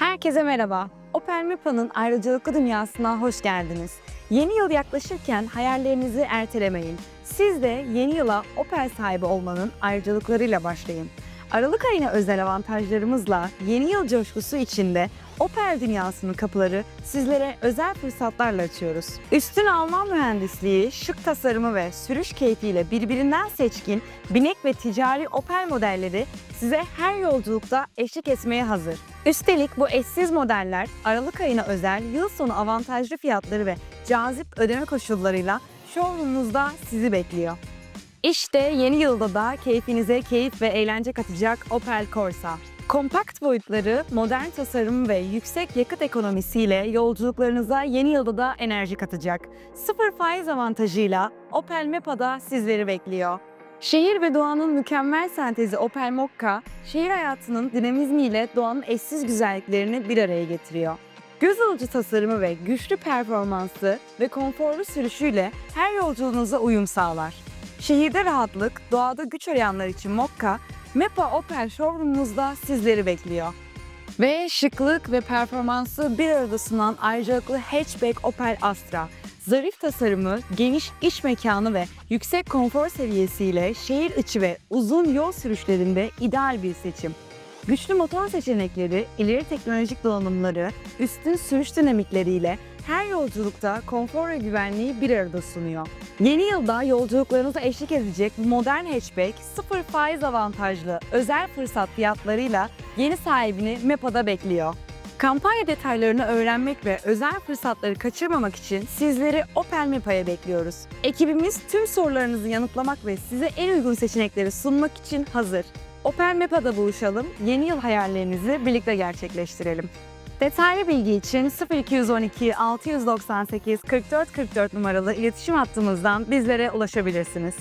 Herkese merhaba. Opel Mepa'nın ayrıcalıklı dünyasına hoş geldiniz. Yeni yıl yaklaşırken hayallerinizi ertelemeyin. Siz de yeni yıla Opel sahibi olmanın ayrıcalıklarıyla başlayın. Aralık ayına özel avantajlarımızla yeni yıl coşkusu içinde Opel dünyasının kapıları sizlere özel fırsatlarla açıyoruz. Üstün Alman mühendisliği, şık tasarımı ve sürüş keyfiyle birbirinden seçkin, binek ve ticari Opel modelleri size her yolculukta eşlik etmeye hazır. Üstelik bu eşsiz modeller Aralık ayına özel yıl sonu avantajlı fiyatları ve cazip ödeme koşullarıyla showroom'umuzda sizi bekliyor. İşte yeni yılda da keyfinize keyif ve eğlence katacak Opel Corsa. Kompakt boyutları, modern tasarım ve yüksek yakıt ekonomisiyle yolculuklarınıza yeni yılda da enerji katacak. Sıfır faiz avantajıyla Opel Mepa'da sizleri bekliyor. Şehir ve doğanın mükemmel sentezi Opel Mokka, şehir hayatının dinamizmiyle doğanın eşsiz güzelliklerini bir araya getiriyor. Göz alıcı tasarımı ve güçlü performansı ve konforlu sürüşüyle her yolculuğunuza uyum sağlar. Şehirde rahatlık, doğada güç arayanlar için Mokka, Mepa Opel showroom'umuzda sizleri bekliyor. Ve şıklık ve performansı bir arada sunan ayrıcalıklı hatchback Opel Astra. Zarif tasarımı, geniş iş mekanı ve yüksek konfor seviyesiyle şehir içi ve uzun yol sürüşlerinde ideal bir seçim. Güçlü motor seçenekleri, ileri teknolojik donanımları, üstün sürüş dinamikleriyle her yolculukta konfor ve güvenliği bir arada sunuyor. Yeni yılda yolculuklarınıza eşlik edecek modern hatchback, sıfır faiz avantajlı özel fırsat fiyatlarıyla yeni sahibini MEPA'da bekliyor. Kampanya detaylarını öğrenmek ve özel fırsatları kaçırmamak için sizleri Opel MEPA'ya bekliyoruz. Ekibimiz tüm sorularınızı yanıtlamak ve size en uygun seçenekleri sunmak için hazır. Opel MEPA'da buluşalım, yeni yıl hayallerinizi birlikte gerçekleştirelim. Detaylı bilgi için 0212 698 44 44 numaralı iletişim hattımızdan bizlere ulaşabilirsiniz.